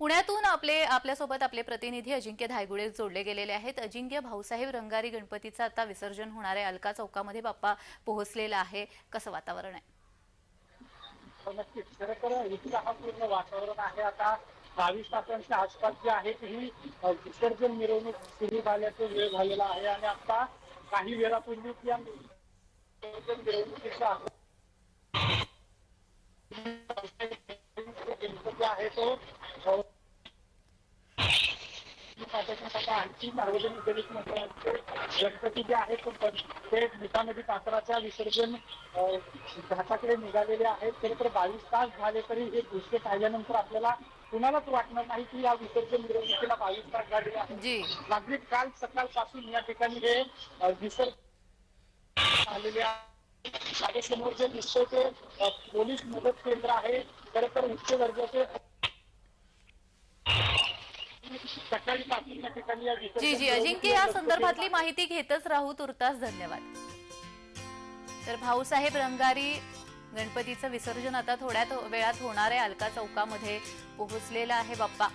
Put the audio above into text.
पुण्यातून आपले आपल्यासोबत आपले प्रतिनिधी अजिंक्य धायगुडे जोडले गेलेले आहेत. अजिंक्य भाऊसाहेब रंगारी गणपतीचं आता विसर्जन होणार आहे. अलका चौकामध्ये बाप्पा पोहोचलेला आहे. कसं वातावरण आहे? हो, नक्कीच. खरं तर इथलं हा पूर्ण वातावरण आहे. आता बावीस तासांच्या आसपास जे आहे ही विसर्जन मिरवणूक सुरू झाल्याचा वेळ झालेला आहे. आणि आता काही वेळापूर्वीच या विसर्जन मिरवणुकीचा गणपती आहे तो आणखी सार्वजनिक गणेश मंडळाचे गणपती जे आहेत ते मिठानदी कासराच्या विसर्जन घाटाकडे निघालेले आहेत खरे तर बावीस तास झाले तरी हे दृश्य पाहिल्यानंतर आपल्याला कुणालाच वाटणार नाही की या विसर्जन मिरवणुकीला बावीस तास झालेले आहेत नागरिक काल सकाळपासून या ठिकाणी हे अ, विसर्जन आलेले आहे माझ्यासमोर जे दिसतंय ते पोलीस मदत केंद्र आहे. खरं तर उच्च दर्जाचे सकाळी ठिकाणी या जी जी अजिंक्य या संदर्भातली माहिती घेतच राहू तुर्तास धन्यवाद. तर भाऊसाहेब रंगारी गणपतीचं विसर्जन आता थोड्याच वेळात होणार आहे. अलका चौकामध्ये पोहोचलेला आहे बाप्पा.